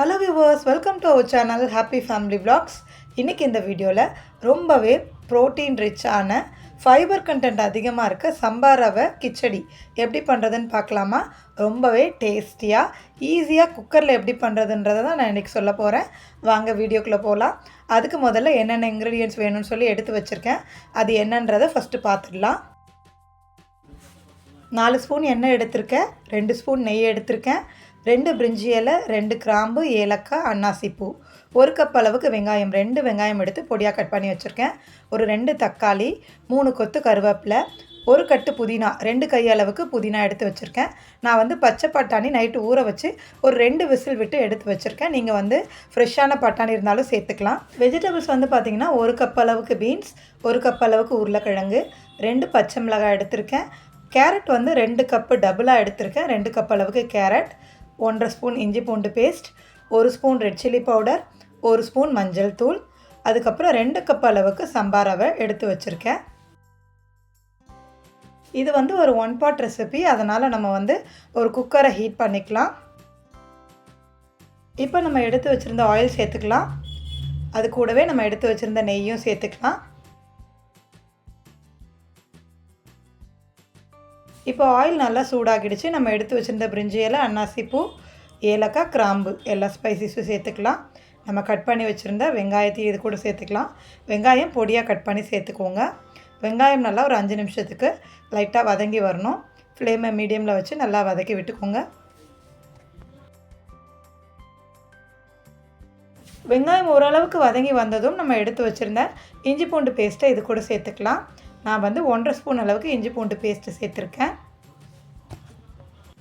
Hello viewers welcome to our channel happy family vlogs. இன்றைக்கி இந்த வீடியோவில் ரொம்பவே ப்ரோட்டீன் ரிச்சான ஃபைபர் கண்டென்ட் அதிகமாக இருக்க சம்பா ரவை கிச்சடி எப்படி பண்ணுறதுன்னு பார்க்கலாமா? ரொம்பவே டேஸ்டியாக ஈஸியாக குக்கரில் எப்படி பண்ணுறதுன்றதை தான் நான் இன்றைக்கி சொல்ல போகிறேன் வாங்க வீடியோக்குள்ளே போகலாம் அதுக்கு முதல்ல என்னென்ன இன்க்ரீடியன்ட்ஸ் வேணும்னு சொல்லி எடுத்து வச்சுருக்கேன். அது என்னன்றதை ஃபஸ்ட்டு பார்த்துடலாம். நாலு ஸ்பூன் எண்ணெய் எடுத்திருக்கேன். ரெண்டு ஸ்பூன் நெய் எடுத்திருக்கேன். ரெண்டு பிரிஞ்சி இலை ரெண்டு கிராம்பு ஏலக்காய் அன்னாசி பூ ஒரு கப் அளவுக்கு வெங்காயம் ரெண்டு வெங்காயம் எடுத்து பொடியாக கட் பண்ணி வச்சுருக்கேன். ஒரு ரெண்டு தக்காளி மூணு கொத்து கருவேப்பிலை ஒரு கட்டு புதினா ரெண்டு கை அளவுக்கு புதினா எடுத்து வச்சுருக்கேன். நான் வந்து பச்சை பட்டாணி நைட்டு ஊற வச்சு ஒரு ரெண்டு விசில் விட்டு எடுத்து வச்சுருக்கேன். நீங்கள் வந்து ஃப்ரெஷ்ஷான பட்டாணி இருந்தாலும் சேர்த்துக்கலாம். வெஜிடபிள்ஸ் வந்து பார்த்திங்கன்னா ஒரு கப் அளவுக்கு பீன்ஸ் ஒரு கப் அளவுக்கு உருளைக்கிழங்கு ரெண்டு பச்சை மிளகாய் எடுத்திருக்கேன். கேரட் வந்து ரெண்டு கப்பு டபுளாக எடுத்திருக்கேன். ரெண்டு கப் அளவுக்கு கேரட் ஒன்றரை ஸ்பூன் இஞ்சி பூண்டு பேஸ்ட் ஒரு ஸ்பூன் ரெட் சில்லி பவுடர் ஒரு ஸ்பூன் மஞ்சள் தூள் அதுக்கப்புறம் ரெண்டு கப் அளவுக்கு சம்பா ரவை எடுத்து வச்சுருக்கேன். இது வந்து ஒரு ஒன் பாட் ரெசிபி அதனால் நம்ம வந்து ஒரு குக்கரை ஹீட் பண்ணிக்கலாம். இப்போ நம்ம எடுத்து வச்சுருந்த ஆயில் சேர்த்துக்கலாம். அது கூடவே நம்ம எடுத்து வச்சுருந்த நெய்யும் சேர்த்துக்கலாம். இப்போ ஆயில் நல்லா சூடாகிடுச்சு. நம்ம எடுத்து வச்சுருந்த பிரிஞ்சி இலை ஏலக்காய் கிராம்பு எல்லா ஸ்பைசஸும் சேர்த்துக்கலாம். நம்ம கட் பண்ணி வச்சுருந்த வெங்காயத்தையும் இது கூட சேர்த்துக்கலாம். வெங்காயம் பொடியாக கட் பண்ணி சேர்த்துக்கோங்க. வெங்காயம் நல்லா ஒரு அஞ்சு நிமிஷத்துக்கு லைட்டாக வதங்கி வரணும். ஃப்ளேமை மீடியமில் வச்சு நல்லா வதக்கி விட்டுக்கோங்க. வெங்காயம் ஓரளவுக்கு வதங்கி வந்ததும் நம்ம எடுத்து வச்சுருந்த இஞ்சி பூண்டு பேஸ்ட்டை இது கூட சேர்த்துக்கலாம். நான் வந்து ஒன்றரை ஸ்பூன் அளவுக்கு இஞ்சி பூண்டு பேஸ்ட்டு சேர்த்துருக்கேன்.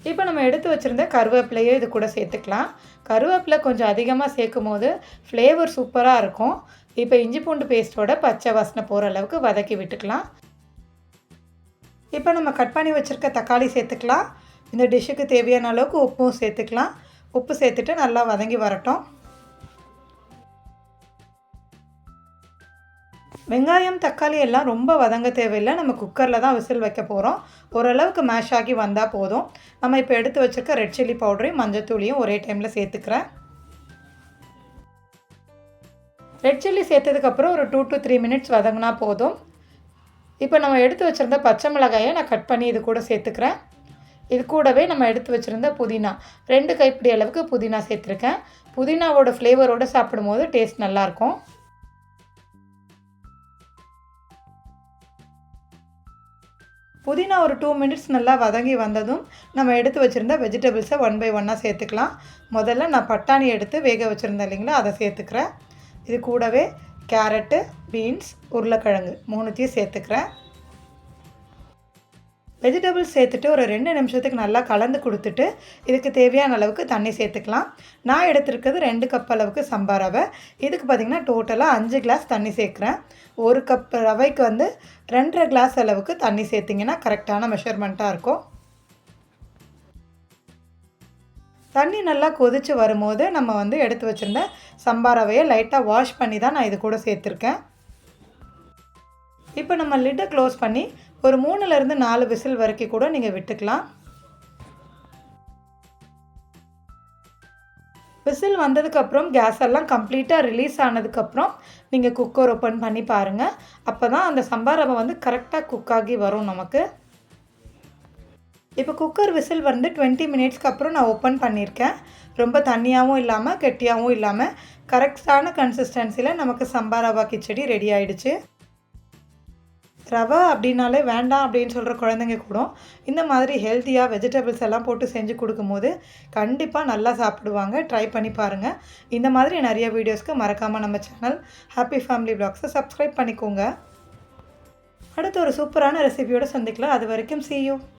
இப்போ நம்ம எடுத்து வச்சுருந்த கருவேப்பிலையே இது கூட சேர்த்துக்கலாம். கருவேப்பிலை கொஞ்சம் அதிகமாக சேர்க்கும் போது ஃப்ளேவர் சூப்பராக இருக்கும். இப்போ இஞ்சி பூண்டு பேஸ்ட்டோட பச்சை வாசனை போகிற அளவுக்கு வதக்கி விட்டுக்கலாம். இப்போ நம்ம கட் பண்ணி வச்சுருக்க தக்காளி சேர்த்துக்கலாம். இந்த டிஷ்ஷுக்கு தேவையான அளவுக்கு உப்பும் சேர்த்துக்கலாம். உப்பு சேர்த்துட்டு நல்லா வதங்கி வரட்டும். வெங்காயம் தக்காளி எல்லாம் ரொம்ப வதங்க தேவையில்லை. நம்ம குக்கரில் தான் விசில் வைக்க போகிறோம் ஓரளவுக்கு மேஷ் ஆகி வந்தால் போதும். நம்ம இப்போ எடுத்து வச்சுருக்க ரெட் சில்லி பவுடரையும் மஞ்சத்தூளியும் ஒரே டைமில் சேர்த்துக்கிறேன். ரெட் சில்லி சேர்த்ததுக்கப்புறம் ஒரு டூ டு த்ரீ மினிட்ஸ் வதங்கினா போதும். இப்போ நம்ம எடுத்து வச்சுருந்த பச்சை மிளகாயை நான் கட் பண்ணி இது கூட சேர்த்துக்கிறேன். இது கூடவே நம்ம எடுத்து வச்சுருந்த புதினா. ரெண்டு கைப்பிடி அளவுக்கு புதினா சேர்த்துருக்கேன். புதினாவோட ஃப்ளேவரோடு சாப்பிடும்போது டேஸ்ட் நல்லாயிருக்கும் புதினா ஒரு டூ மினிட்ஸ் நல்லா வதங்கி வந்ததும் நம்ம எடுத்து வச்சுருந்த வெஜிடபிள்ஸை ஒன் பை ஒன்னாக சேர்த்துக்கலாம். முதல்ல நான் பட்டாணி எடுத்து வேக வச்சுருந்தேன் இல்லைங்களா? அதை சேர்த்துக்கிறேன். இது கூடவே கேரட்டு பீன்ஸ் உருளைக்கிழங்கு மூணுத்தையும் சேர்த்துக்கிறேன். வெஜிடபிள்ஸ் சேர்த்துட்டு ஒரு ரெண்டு நிமிஷத்துக்கு நல்லா கலந்து கொடுத்துட்டு இதுக்கு தேவையான அளவுக்கு தண்ணி சேர்த்துக்கலாம். நான் எடுத்துருக்கிறது ரெண்டு கப் அளவுக்கு சம்பா ரவை. இதுக்கு பார்த்திங்கன்னா டோட்டலாக அஞ்சு கிளாஸ் தண்ணி சேர்க்குறேன். ஒரு கப் ரவைக்கு வந்து ரெண்டரை கிளாஸ் அளவுக்கு தண்ணி சேர்த்திங்கன்னா கரெக்டான மெஷர்மெண்ட்டாக இருக்கும். தண்ணி நல்லா கொதித்து வரும்போது நம்ம வந்து எடுத்து வச்சுருந்த சம்பா ரவையை லைட்டாக வாஷ் பண்ணி தான் நான் இது கூட சேர்த்துருக்கேன். இப்போ நம்ம லிட்டை க்ளோஸ் பண்ணி ஒரு மூணுலேருந்து நாலு விசில் வரைக்கும் கூட நீங்கள் விட்டுக்கலாம். விசில் வந்ததுக்கப்புறம் கேஸ் எல்லாம் கம்ப்ளீட்டாக ரிலீஸ் ஆனதுக்கப்புறம் நீங்கள் குக்கர் ஓப்பன் பண்ணி பாருங்கள் அப்போ தான் அந்த சம்பா ரவை வந்து கரெக்டாக குக் ஆகி வரும் நமக்கு. இப்போ குக்கர் விசில் வந்து டுவெண்ட்டி மினிட்ஸ்க்கு அப்புறம் நான் ஓப்பன் பண்ணியிருக்கேன். ரொம்ப தண்ணியாகவும் இல்லாமல் கெட்டியாகவும் இல்லாமல் கரெக்டான கன்சிஸ்டன்சியில் நமக்கு சம்பா ரவா கிச்சடி ரெடி ஆகிடுச்சு ரவை அப்படின்னாலே வேண்டாம் அப்படின்னு சொல்கிற குழந்தைங்க கூட இந்த மாதிரி ஹெல்த்தியாக வெஜிடபிள்ஸ் எல்லாம் போட்டு செஞ்சு கொடுக்கும்போது கண்டிப்பாக நல்லா சாப்பிடுவாங்க. ட்ரை பண்ணி பாருங்கள் இந்த மாதிரி நிறைய வீடியோஸ்க்கு மறக்காமல் நம்ம சேனல் ஹாப்பி ஃபேமிலி ப்ளாக்ஸை சப்ஸ்கிரைப் பண்ணிக்கோங்க. அடுத்து ஒரு சூப்பரான ரெசிபியோடு சந்திக்கலாம். அது வரைக்கும் see